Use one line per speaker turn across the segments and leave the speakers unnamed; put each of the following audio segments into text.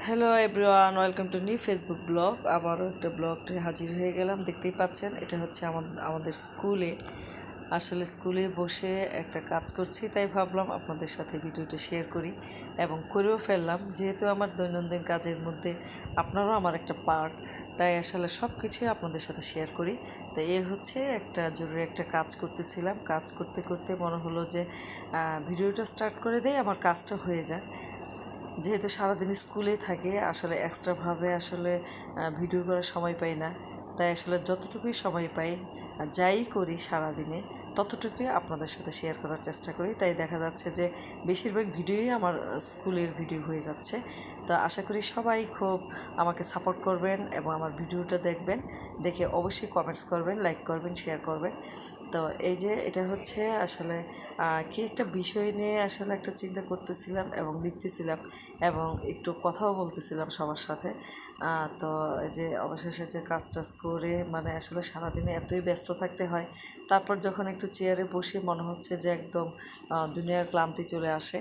Hello everyone welcome to new Facebook blog আবারও একটা blog হাজির হয়ে গেলাম। দেখতেই পাচ্ছেন, এটা হচ্ছে আমা- আমাদের স্কুলে। আসলে স্কুলে বসে একটা কাজ করছি, তাই ভাবলাম আপনাদের সাথে ভিডিওটা শেয়ার করি এবং করেও ফেললাম। যেহেতু আমার দৈনন্দিন কাজের মধ্যে আপনারও আমার একটা পার্ট তাই আসলে সব কিছুই আপনাদের সাথে শেয়ার করি। তো এ হচ্ছে একটা জরুরি একটা কাজ করতেছিলাম। কাজ করতে করতে মনে হলো যে ভিডিওটা স্টার্ট করে দেয় আমার কাজটা হয়ে যায় যেহেতু সারাদিন স্কুলে থাকে আসলে এক্সট্রাভাবে আসলে ভিডিও করার সময় পাই না। তাই আসলে যতটুকুই সময় পাই যাই করি সারাদিনে, ততটুকুই আপনাদের সাথে শেয়ার করার চেষ্টা করি। তাই দেখা যাচ্ছে যে বেশিরভাগ ভিডিওই আমার স্কুলের ভিডিও হয়ে যাচ্ছে। তো আশা করি সবাই খুব আমাকে সাপোর্ট করবেন এবং আমার ভিডিওটা দেখবেন। দেখে অবশ্যই কমেন্টস করবেন লাইক করবেন শেয়ার করবেন। তো এই যে এটা হচ্ছে আসলে কি একটা বিষয় নিয়ে আসলে একটা চিন্তা করতেছিলাম এবং লিখতেছিলাম এবং একটু কথাও বলতেছিলাম সবার সাথে। তো এই যে অবশেষে যে কাজ টাজ করে মানে আসলে সারাদিনে এতই ব্যস্ত থাকতে হয়। তারপর যখন একটু চেয়ারে বসে মনে হচ্ছে যে একদম দুনিয়ার ক্লান্তি চলে আসে,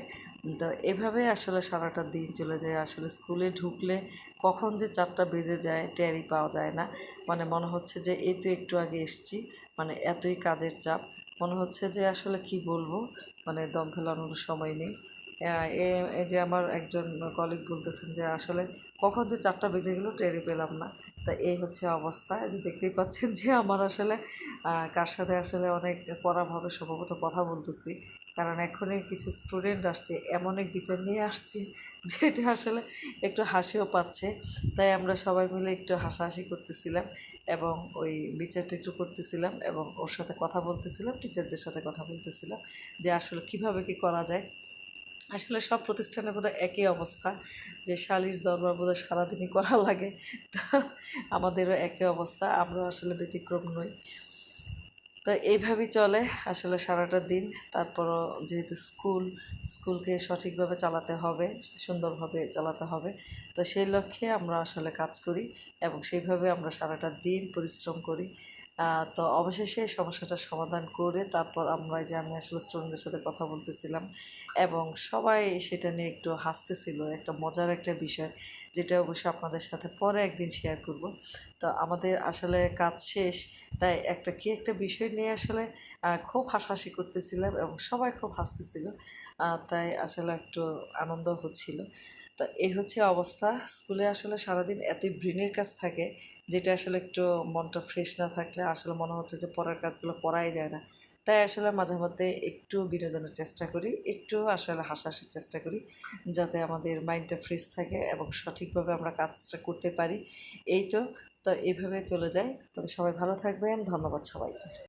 তো এভাবে আসলে সারাটা দিন চলে যায়। আসলে স্কুলে ঢুকলে কখন যে চারটা বেজে যায় ট্যারি পাওয়া যায় না। মানে মনে হচ্ছে যে এই তো একটু আগে এসছি মানে এতই কাজের চাপ। মনে হচ্ছে যে আসলে কি বলব? মানে দম ফেলানোর সময় নেই। এই যে আমার একজন কলিগ বলতেছেন যে আসলে কখন যে চারটা বেজে গেলো টেরি পেলাম না। তা এই হচ্ছে অবস্থা। যে দেখতেই পাচ্ছেন যে আমার আসলে কার সাথে আসলে অনেক কড়াভাবে সম্ভবত কথা বলতেছি। কারণ এখনই কিছু স্টুডেন্ট আসছে, এমন এক বিচার নিয়ে আসছে যেটা আসলে একটু হাসিও পাচ্ছে। তাই আমরা সবাই মিলে একটু হাসাহাসি করতেছিলাম এবং ওই বিচারটা একটু করতেছিলাম এবং ওর সাথে কথা বলতেছিলাম টিচারদের সাথে কথা বলতেছিলাম যে আসলে কীভাবে কি করা যায়। আসলে সব প্রতিষ্ঠানের বোধহয় একই অবস্থা, যে সালিশ দরবার বোধহয় সারাদিনই করা লাগে। তা আমাদেরও একই অবস্থা আমরা আসলে ব্যতিক্রম নই। তো এইভাবেই চলে আসলে সারাটা দিন। তারপরও যেহেতু স্কুল, স্কুলকে সঠিকভাবে চালাতে হবে, সুন্দরভাবে চালাতে হবে। তো সেই লক্ষ্যে আমরা আসলে কাজ করি এবং সেইভাবে আমরা সারাটা দিন পরিশ্রম করি। তো অবশেষে সমস্যাটার সমাধান করে তারপর আমরা যে আমি আসলে স্টুডেন্টদের সাথে কথা বলতেছিলাম এবং সবাই সেটা নিয়ে একটু হাসতেছিল, একটা মজার একটা বিষয় যেটা অবশ্যই আপনাদের সাথে পরে একদিন শেয়ার করব। তো আমাদের আসলে কাজ শেষ, তাই একটা কি একটা বিষয় নিয়ে আসলে খুব হাসাহাসি করতেছিলাম এবং সবাই খুব হাসতেছিল। তাই আসলে একটু আনন্দ হচ্ছিল। তো এই হচ্ছে অবস্থা। স্কুলে আসলে সারাদিন এতই ব্রেনের কাজ থাকে যেটা আসলে একটু মনটা ফ্রেশ না থাকলে আসলে মনে হচ্ছে যে পড়ার কাজগুলো করাই যায় না। তাই আসলে মাঝে মধ্যে একটু বিনোদনের চেষ্টা করি, একটু আসলে হাসাহাসির চেষ্টা করি যাতে আমাদের মাইন্ডটা ফ্রেশ থাকে এবং সঠিকভাবে আমরা কাজটা করতে পারি। এই তো তো এইভাবে চলে যায়। তবে সবাই ভালো থাকবেন। ধন্যবাদ সবাইকে।